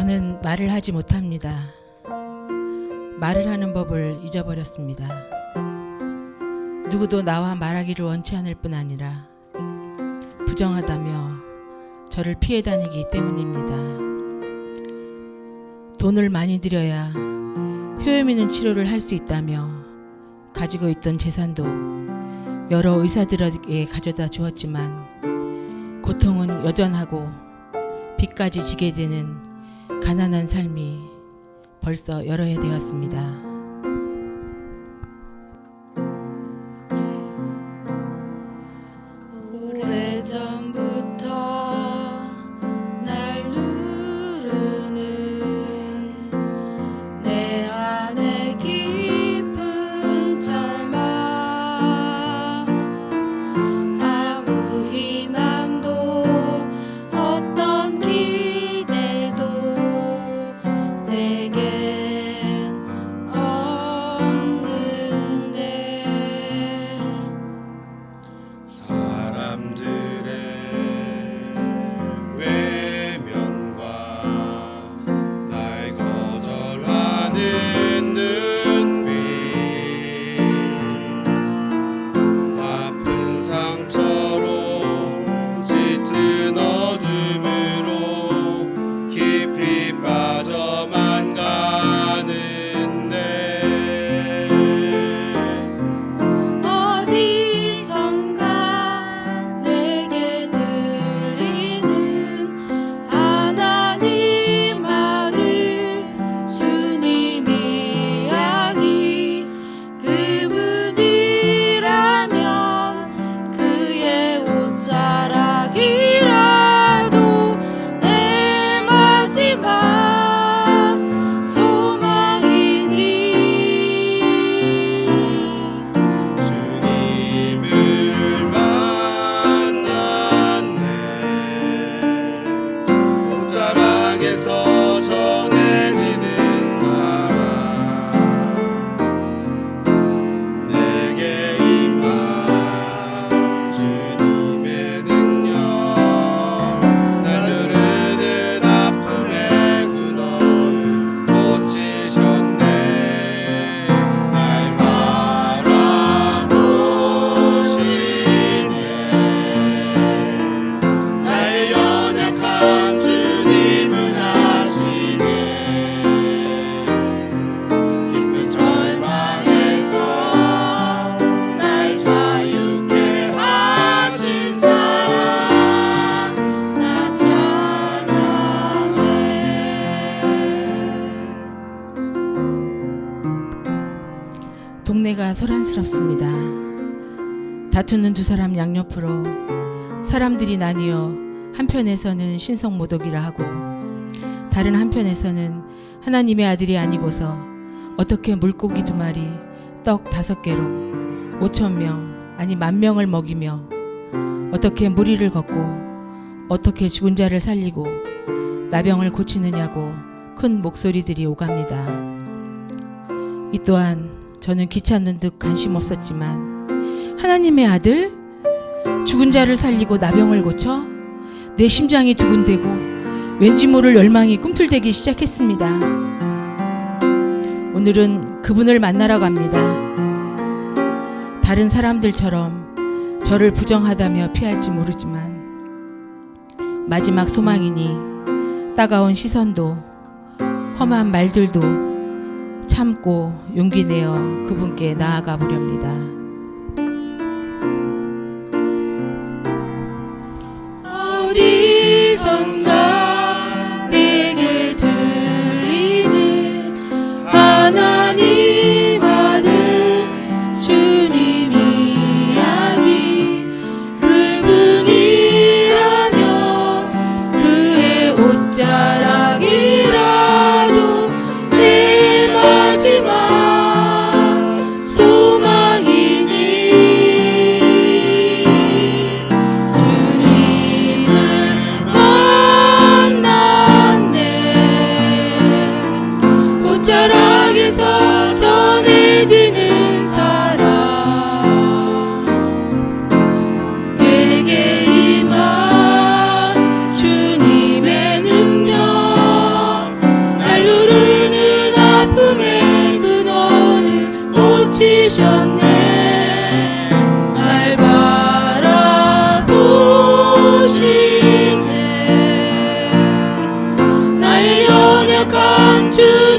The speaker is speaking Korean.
저는 말을 하지 못합니다. 말을 하는 법을 잊어버렸습니다. 누구도 나와 말하기를 원치 않을 뿐 아니라 부정하다며 저를 피해 다니기 때문입니다. 돈을 많이 들여야 효험 있는 치료를 할 수 있다며 가지고 있던 재산도 여러 의사들에게 가져다 주었지만 고통은 여전하고 빚까지 지게 되는 가난한 삶이 벌써 여러 해 되었습니다. 동네가 소란스럽습니다. 다투는 두 사람 양옆으로 사람들이 나뉘어 한편에서는 신성모독이라 하고 다른 한편에서는 하나님의 아들이 아니고서 어떻게 물고기 두 마리, 떡 다섯 개로 오천 명 아니 만 명을 먹이며 어떻게 무리를 걷고 어떻게 죽은 자를 살리고 나병을 고치느냐고 큰 목소리들이 오갑니다. 이 또한 저는 귀찮는 듯 관심 없었지만 하나님의 아들 죽은 자를 살리고 나병을 고쳐 내 심장이 두근대고 왠지 모를 열망이 꿈틀대기 시작했습니다. 오늘은 그분을 만나러 갑니다. 다른 사람들처럼 저를 부정하다며 피할지 모르지만 마지막 소망이니 따가운 시선도 험한 말들도 참고 용기 내어 그분께 나아가 보렵니다. 지셨네. 날 바라보시네. 나의 연약한 주